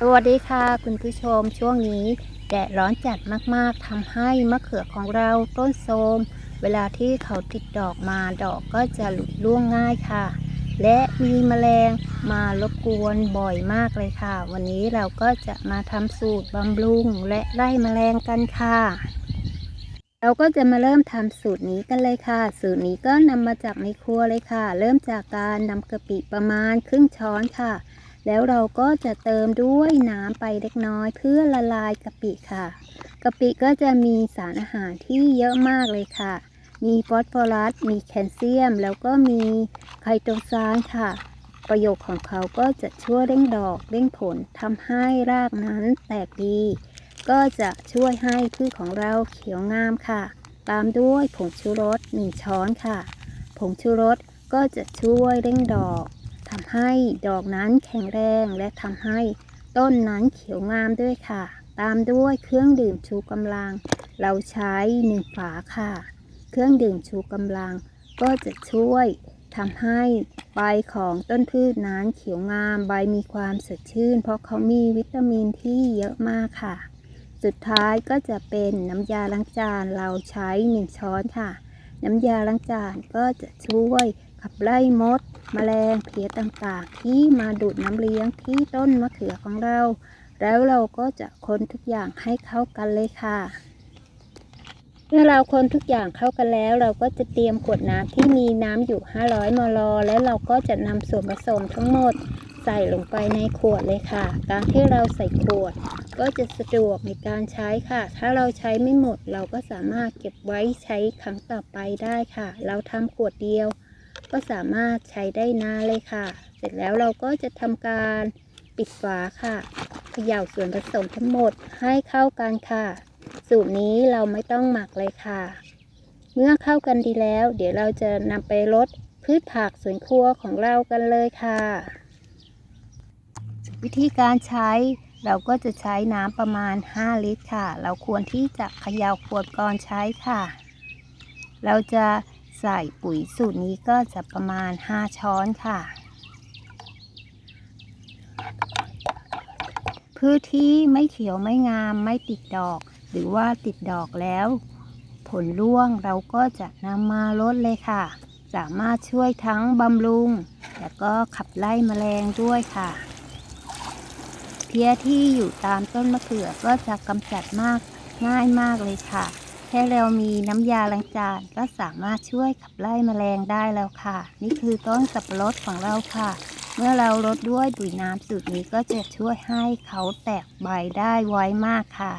สวัสดีค่ะ คุณผู้ชมช่วงนี้แดดร้อนจัดมากๆทำให้มะเขือของเราต้นโทมเวลาที่เขาติดดอกมาดอกก็จะหลุดร่วงง่ายค่ะ และมีแมลงมารบกวนบ่อยมากเลยค่ะ วันนี้เราก็จะมาทำสูตรบำรุงและไล่แมลงกันค่ะ เราก็จะมาเริ่มทำสูตรนี้กันเลยค่ะ สูตรนี้ก็นำมาจากในครัวเลยค่ะ เริ่มจากการนำกะปิประมาณครึ่งช้อนค่ะ แล้วเราก็จะเติมด้วยน้ำไปเล็กน้อยเพื่อละลายกะปิค่ะกะปิก็จะมีสารอาหารที่เยอะมากเลยค่ะ มีฟอสฟอรัส มีแคลเซียม แล้วก็มีไคโตซานค่ะ ประโยชน์ของเขาก็จะช่วยเร่งดอกเร่งผลทำให้รากนั้นแตกดี ก็จะช่วยให้พืชของเราเขียวงามค่ะ ตามด้วยผงชูรส1ช้อนค่ะ ผงชูรสก็จะช่วยเร่งดอก ทำให้ดอกนั้นแข็งแรงและทำให้ต้นนั้นเขียวงามด้วยค่ะ ตามด้วยเครื่องดื่มชูกำลัง เราใช้หนึ่งฝาค่ะ เครื่องดื่มชูกำลัง ก็จะช่วยทำให้ใบของต้นพืชนั้นเขียวงามใบมีความสดชื่น เพราะเขามีวิตามินที่เยอะมากค่ะ สุดท้ายก็จะเป็นน้ำยาล้างจานเราใช้หนึ่งช้อนค่ะ น้ำยาล้างจานก็จะช่วยขับไล่มด แมลงเพี้ยต่างๆ ที่มาดูดน้ำเลี้ยงที่ต้นมะเขือของเรา แล้วเราก็จะคนทุกอย่างให้เข้ากันเลยค่ะ เมื่อเราคนทุกอย่างเข้ากันแล้ว เราก็จะเตรียมขวดน้ำที่มีน้ำอยู่ 500 มล แล้วเราก็จะนำส่วนผสมทั้งหมดใส่ลงไปในขวดเลยค่ะ การที่เราใส่ขวด ก็จะสะดวกในการใช้ค่ะ ถ้าเราใช้ไม่หมดเราก็สามารถเก็บไว้ใช้ครั้งต่อไปได้ค่ะ เราทำขวดเดียว ก็สามารถใช้ได้นานเลยค่ะ เสร็จแล้วเราก็จะทำการปิดฝาค่ะเขย่าส่วนผสมทั้งหมดให้เข้ากันค่ะ สูตรนี้เราไม่ต้องหมักเลยค่ะ เมื่อเข้ากันดีแล้ว เดี๋ยวเราจะนำไปรดพืชผักสวนครัวของเรากันเลยค่ะ วิธีการใช้เราก็จะใช้น้ำประมาณ 5 ลิตรค่ะ เราควรที่จะเขย่าขวดก่อนใช้ค่ะ เราจะ ใส่ปุ๋ยสูตรนี้ก็จะประมาณ 5 ช้อนค่ะ พืชที่ไม่เขียวไม่งามไม่ติดดอก หรือว่าติดดอกแล้ว ผลร่วงเราก็จะนำมาลดเลยค่ะ สามารถช่วยทั้งบำรุง แล้วก็ขับไล่แมลงด้วยค่ะเพี้ยที่อยู่ตามต้นมะเขือก็จะกำจัดมากง่ายมากเลยค่ะ แค่เรามีน้ำยาล้างจานก็สามารถช่วยขับไล่แมลงได้แล้วค่ะ นี่คือต้นสับปะรดของเราค่ะ เมื่อเราลดด้วยปุ๋ยน้ำสูตรนี้ก็จะช่วยให้เขาแตกใบได้ไวมากค่ะ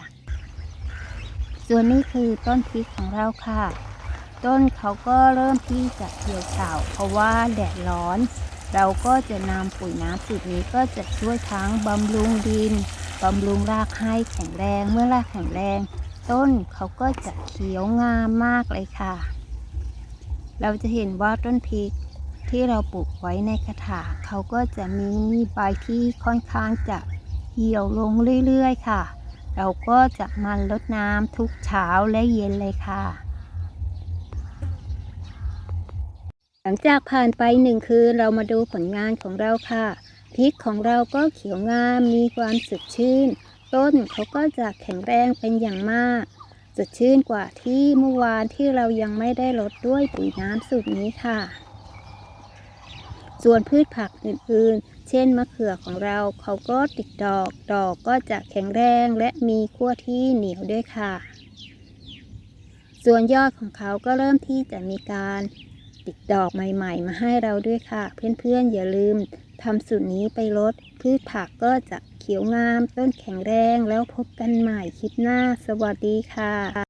ส่วนนี้คือต้นพริกของเราค่ะ ต้นเขาก็เริ่มที่จะเหี่ยวเฉาเพราะว่าแดดร้อน เราก็จะนำปุ๋ยน้ำสูตรนี้ก็จะช่วยทั้งบำรุงดินบำรุงรากให้แข็งแรงเมื่อรากแข็งแรง ต้นเขาก็จะเขียวงามมากเลยค่ะ เราจะเห็นว่าต้นพริกที่เราปลูกไว้ในกระถางเขาก็จะมีใบที่ค่อนข้างจะเหี่ยวลงเรื่อยๆค่ะ เราก็จะมารดน้ำทุกเช้าและเย็นเลยค่ะ หลังจากผ่านไปหนึ่งคืนเรามาดูผลงานของเราค่ะพริกของเราก็เขียวงามมีความสดชื่น ต้นเขาก็จะแข็งแรงเป็นอย่างมากสดชื่นกว่าที่เมื่อวานที่เรายังไม่ได้ลดด้วยปุ๋ยน้ำสูตรนี้ค่ะ ส่วนพืชผักอื่นๆ เช่นมะเขือของเราเขาก็ติดดอกดอกก็จะแข็งแรงและมีขั้วที่เหนียวด้วยค่ะ ส่วนยอดของเขาก็เริ่มที่จะมีการ ติดดอกใหม่ ๆ มาให้เราด้วยค่ะ เพื่อนๆอย่าลืมทำสูตรนี้ไปลดพืชผักก็จะเขียวงาม ต้นแข็งแรงแล้วพบกันใหม่คลิปหน้า สวัสดีค่ะ